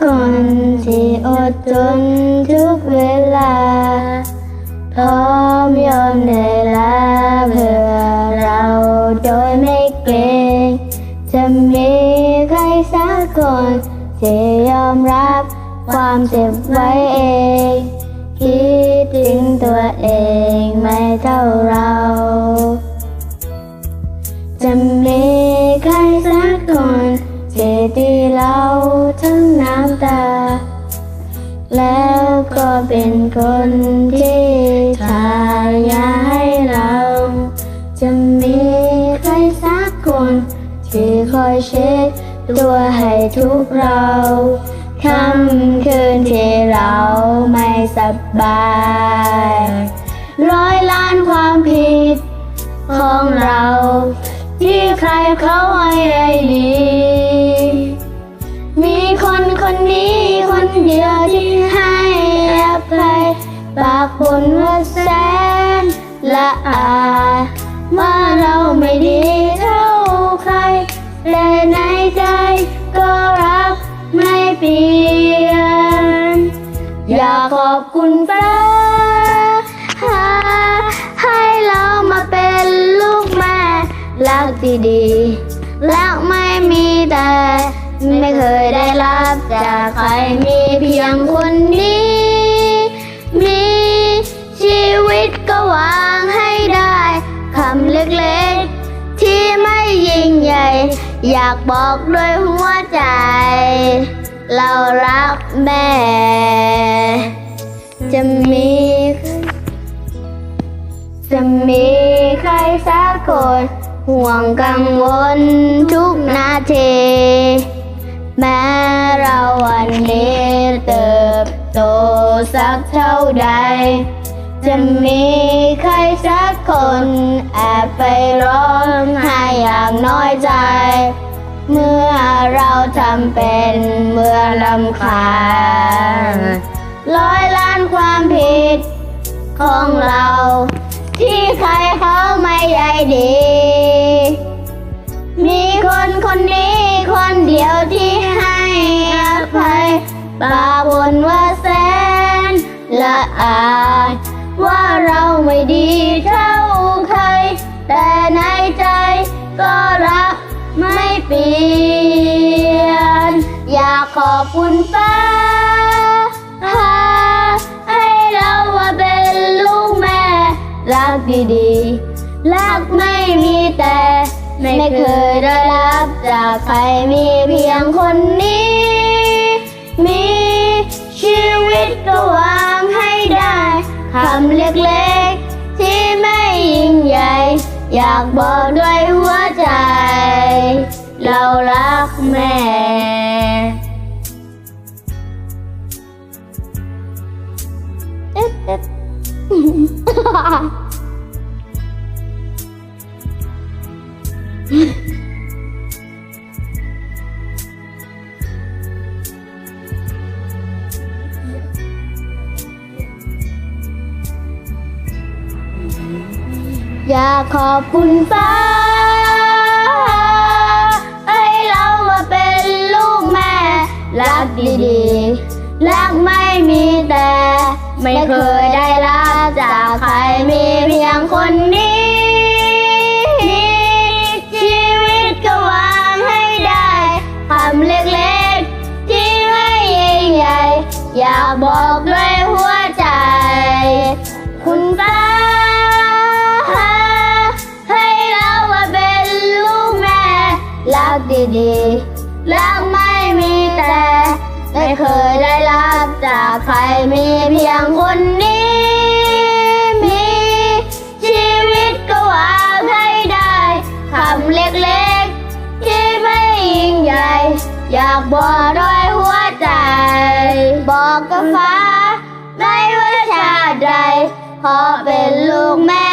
คนที่อดทนทุกเวลา พร้อมยอมเหนื่อยล้าเพื่อเราโดยไม่เกรงจะมีใครสักคนที่ยอมรับความเจ็บไว้เอง คิดถึงตัวเองไม่เท่าเรา จะมีใครสักคนที่ดีเราทั้งน้ำ ตา แล้วก็เป็นคนที่ทายาให้เรา จะมีใครสักคน ที่คอยเช็ดตัวให้ทุกเราค่ำคืนที่เราไม่สบายร้อยล้านความผิดของเรา ที่ใครเขาให้ไอดี เดียวที่ให้อภัยปากบนว่าแสนละอายว่าเราไม่ดีเท่าใคร แต่ในใจก็รักไม่เปลี่ยน อยากขอบคุณฟ้าให้เรามาเป็นลูกแม่ รักดีๆรักไม่มีแต่ ไม่เคยได้รับจากใครมีเพียงคนนี้ มีชีวิตก็วางให้ได้คำเล็กๆ ที่ไม่ยิ่งใหญ่ อยากบอกด้วยหัวใจ เรารักแม่ จะมีจะมีใครสักคน ห่วงกังวลทุกนาที แม้เราวันนี้เติบโตสักเท่าใด จะมีใครสักคนแอบไปร้องไห้อย่างน้อยใจ เมื่อเราทำเป็นเมื่อลำคาญร้อยล้านความผิดของเรา ที่ใครเขาไม่ใยดี มีคนคนนี้คนเดียวที่ ยปาบนว่าแสนละอายว่าเราไม่ดีเท่าใคร แต่ในใจก็รักไม่เปลี่ยน อยากขอบคุณฟ้าให้เรามาเป็นลูกแม่ รักดีๆ รักไม่มีแต่ ไม่เคยได้รับจากใครมีเพียงคนนี้ มีชีวิตก็วางให้ได้คำเล็กๆ ที่ไม่ยิ่งใหญ่ อยากบอกด้วยหัว อยากขอบคุณฟ้าให้เรามาเป็นลูกแม่ รักดีๆ รักไม่มีแต่ ไม่เคยได้รับจากใครมีเพียงคนนี้ ชีวิตก็วางให้ได้คำเล็กๆ ที่ไม่ยิ่ใหญ่อยากบอก ดีๆรักไม่มีแต่ ไม่เคยได้รับจากใครมีเพียงคนนี้ มีชีวิตก็วางให้ได้คำเล็กๆ ที่ไม่ยิ่งใหญ่ อยากบอกด้วยหัวใจ บอกกับฟ้า ไม่ว่าชาติใดขอเป็นลูกแม่